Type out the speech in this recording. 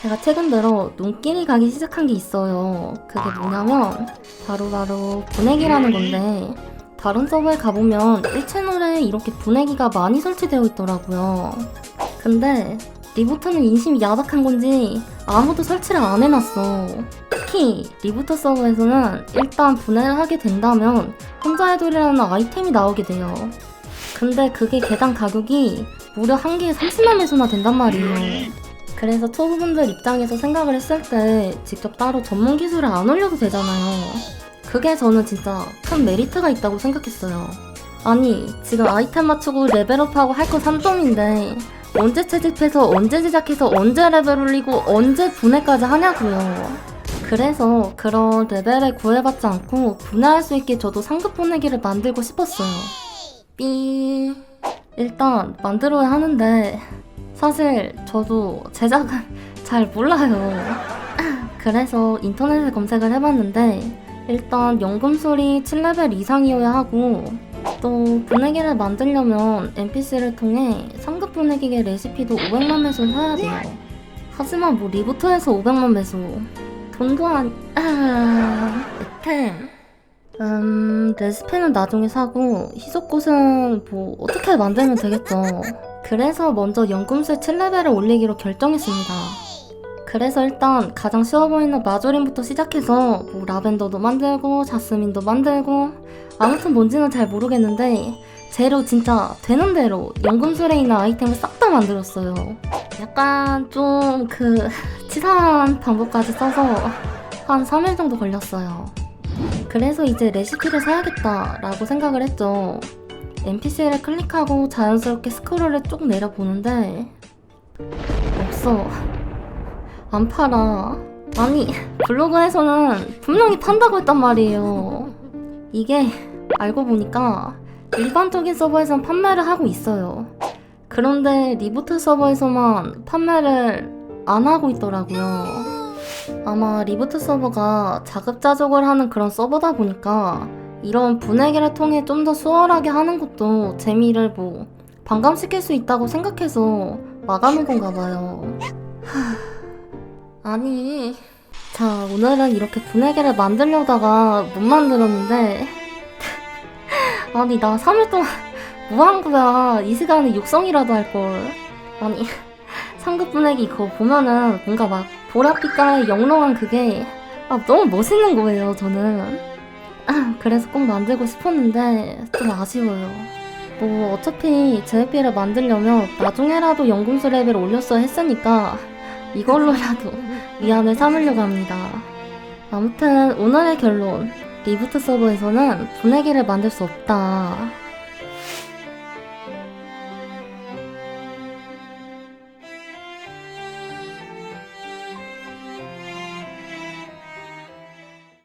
제가 최근 들어 눈길이 가기 시작한 게 있어요. 그게 뭐냐면 바로 바로 분해기라는 건데 다른 서버에 가보면 1채널에 이렇게 분해기가 많이 설치되어 있더라고요. 근데 리부터는 인심이 야박한 건지 아무도 설치를 안 해놨어. 특히 리부터 서버에서는 일단 분해를 하게 된다면 혼자의 돌이라는 아이템이 나오게 돼요. 근데 그게 개당 가격이 무려 한 개에 30만 배소나 된단 말이에요. 그래서 초보분들 입장에서 생각을 했을 때 직접 따로 전문 기술을 안 올려도 되잖아요. 그게 저는 진짜 큰 메리트가 있다고 생각했어요. 아니, 지금 아이템 맞추고 레벨업하고 할 거 3점인데 언제 채집해서 언제 제작해서 언제 레벨 올리고 언제 분해까지 하냐고요. 그래서 그런 레벨에 구애받지 않고 분해할 수 있게 저도 상급 보내기를 만들고 싶었어요. 삐. 일단 만들어야 하는데 사실 저도 제작은 잘 몰라요. 그래서 인터넷에 검색을 해봤는데 일단 연금술이 7레벨 이상이어야 하고 또 보내기를 만들려면 NPC를 통해 상급 보내기의 레시피도 500만 매소 사야 돼요. 하지만 뭐 리부터에서 500만 매소 돈도 안... 아... 템 음... 레시피는 나중에 사고 희석꽃은 뭐 어떻게 만들면 되겠죠. 그래서 먼저 연금술 7레벨을 올리기로 결정했습니다. 그래서 일단 가장 쉬워 보이는 마조린부터 시작해서 뭐 라벤더도 만들고 자스민도 만들고 아무튼 뭔지는 잘 모르겠는데 재료 진짜 되는 대로 연금술에 있는 아이템을 싹 다 만들었어요. 약간 좀 그 치사한 방법까지 써서 한 3일 정도 걸렸어요. 그래서 이제 레시피를 사야겠다라고 생각을 했죠. NPC를 클릭하고 자연스럽게 스크롤을 쭉 내려보는데 없어. 안 팔아. 아니, 블로그에서는 분명히 판다고 했단 말이에요. 이게 알고 보니까 일반적인 서버에선 판매를 하고 있어요. 그런데 리부트 서버에서만 판매를 안 하고 있더라고요. 아마 리부트 서버가 자급자족을 하는 그런 서버다 보니까 이런 분해기를 통해 좀 더 수월하게 하는 것도 재미를 뭐 반감시킬 수 있다고 생각해서 막아놓은 건가 봐요. 하... 아니, 자 오늘은 이렇게 분해기를 만들려다가 못 만들었는데 아니 나 3일 동안 뭐 한 거야? 이 시간에 육성이라도 할걸. 아니 상급 분해기 그거 보면은 뭔가 막 보랏빛깔의 영롱한 그게 아, 너무 멋있는 거예요 저는 그래서 꼭 만들고 싶었는데 좀 아쉬워요. 뭐 어차피 JP를 만들려면 나중에라도 연금술 레벨 올렸어야 했으니까 이걸로라도 위안을 삼으려고 합니다. 아무튼 오늘의 결론 리부트 서버에서는 분해기를 만들 수 없다.